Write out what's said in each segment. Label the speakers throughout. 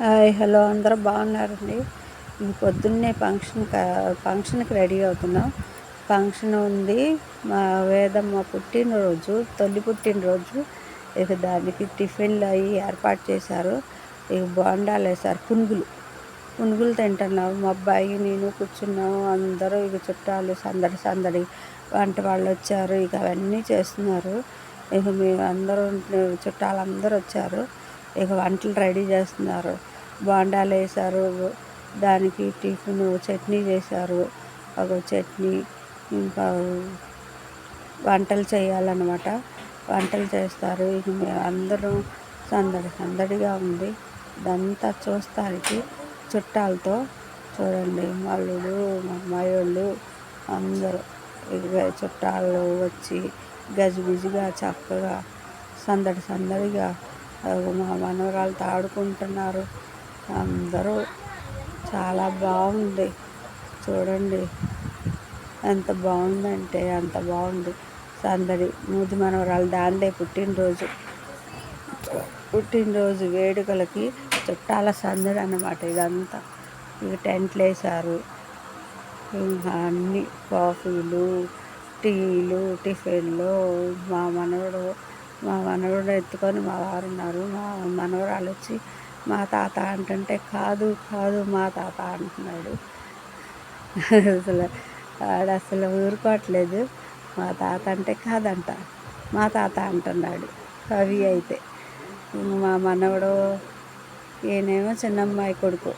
Speaker 1: Hi hello అందరూ బాగున్నారండి. పొద్దున్నే ఫంక్షన్ ఫంక్షన్కి రెడీ అవుతున్నాం. ఫంక్షన్ ఉంది మా వేదమ్మ పుట్టినరోజు తొలి పుట్టినరోజు. ఇక దానికి టిఫిన్లు అవి ఏర్పాటు చేశారు. ఇక బోండాలు వేశారు పునుగులు. పునుగులు తింటున్నాం. మా అబ్బాయి నేను కూర్చున్నాము అందరూ ఇక చుట్టాలు సందడి సందడి వంట వాళ్ళు వచ్చారు. ఇక అవన్నీ చేస్తున్నారు. ఇక మేము అందరూ చుట్టాలు అందరూ వచ్చారు. ఇక వంటలు రెడీ చేస్తున్నారు. బోండాలు వేశారు. దానికి టిఫిన్ చట్నీ చేశారు. ఒక చట్నీ ఇంకా వంటలు చేయాలన్నమాట. వంటలు చేస్తారు. ఇక మేము అందరం సందడి సందడిగా ఉంది. ఇదంతా చూస్తానికి చుట్టాలతో చూడండి. మల్లుడు మా అమ్మాయి వాళ్ళు అందరూ ఇక చుట్టాలు వచ్చి గజిబిజిగా చక్కగా సందడి సందడిగా మా మనవరాలతో ఆడుకుంటున్నారు. అందరూ చాలా బాగుంది. చూడండి ఎంత బాగుందంటే అంత బాగుంది. సందడి మూతి మనవరాలు దాండే పుట్టినరోజు. పుట్టినరోజు వేడుకలకి చుట్టాల సందడి అన్నమాట ఇదంతా. ఇక టెంట్లు వేశారు. ఇంకా అన్ని కాఫీలు టీలు టిఫిన్లు మా మనవడు ఎత్తుకొని మా వారు ఉన్నారు. మా మనవరాలు వచ్చి మా తాత అంటుంటే కాదు కాదు మా తాత అంటున్నాడు. అసలు వాడు అసలు ఊరుకోవట్లేదు. మా తాత అంటే కాదంట మా తాత అంటున్నాడు. అవి అయితే. మా మనవడు ఈయనేమో చిన్నమ్మాయి కొడుకు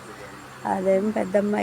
Speaker 1: అదేమో పెద్దమ్మాయి